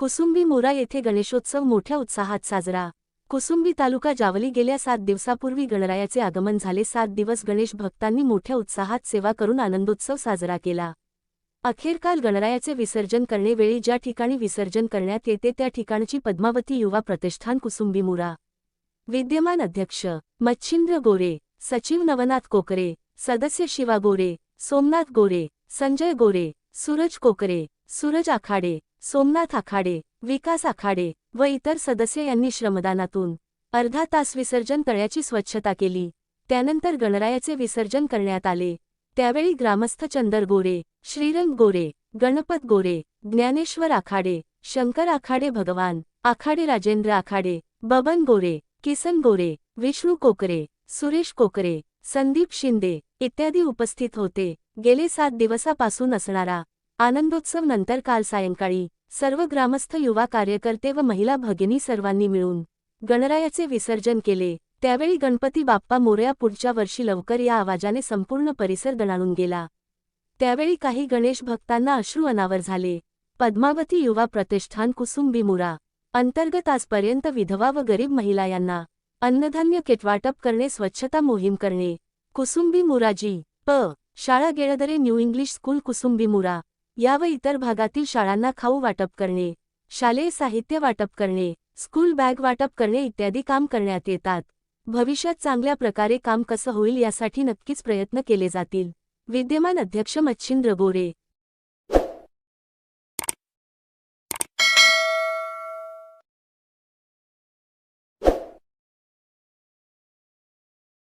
कुसुंबी मोरा येथे गणेशोत्सव मोठ्या उत्साहात साजरा. कुसुंबी तालुका जावली गेल्या सात दिवसापूर्वी गणरायाचे आगमन झाले. सात दिवस गणेश भक्तांनी मोठ्या उत्साहात सेवा करून आनंदोत्सव साजरा केला. अखेर काल गणरायाचे विसर्जन करण्यावेळी ज्या ठिकाणी विसर्जन करण्यात येते त्या ठिकाणची पद्मावती युवा प्रतिष्ठान कुसुंबी मुरा. विद्यमान अध्यक्ष मच्छिंद्र गोरे सचिव नवनाथ कोकरे सदस्य शिवा गोरे सोमनाथ गोरे संजय गोरे सूरज कोकरे सूरज आखाडे सोमनाथ आखाडे विकास आखाडे व इतर सदस्य यांनी श्रमदानातून अर्धा तास विसर्जन तळ्याची स्वच्छता केली. त्यानंतर गणरायाचे विसर्जन करण्यात आले. त्यावेळी ग्रामस्थ चंदर गोरे श्रीरंग गोरे गणपत गोरे ज्ञानेश्वर आखाडे शंकर आखाडे भगवान आखाडे राजेंद्र आखाडे बबन गोरे किसन गोरे विष्णू कोकरे सुरेश कोकरे संदीप शिंदे इत्यादी उपस्थित होते. गेले सात दिवसापासून असणारा आनंदोत्सव नंतर काल सायंकाळी सर्व ग्रामस्थ युवा कार्यकर्ते व महिला भगिनी सर्वांनी मिळून गणरायाचे विसर्जन केले. त्यावेळी गणपती बाप्पा मोरया पुढच्या वर्षी लवकर या आवाजाने संपूर्ण परिसर दणाणून गेला. त्यावेळी काही गणेश भक्तांना अश्रू अनावर झाले. पद्मावती युवा प्रतिष्ठान कुसुंबी मुरा. अंतर्गत आजपर्यंत विधवा व गरीब महिला यांना अन्नधान्य किटवाटप करणे स्वच्छता मोहीम करणे. कुसुंबी मुराजी प. शाळा Geldare new English school Kusumbi Mura. या व इतर भागातील शाळांना खाऊ वाटप करणे शालेय साहित्य वाटप करणे स्कूल बॅग वाटप करणे इत्यादी काम करण्यात येतात. भविष्यात चांगल्या प्रकारे काम कसं होईल यासाठी नक्कीच प्रयत्न केले जातील. विद्यमान अध्यक्ष मच्छिंद्र गोरे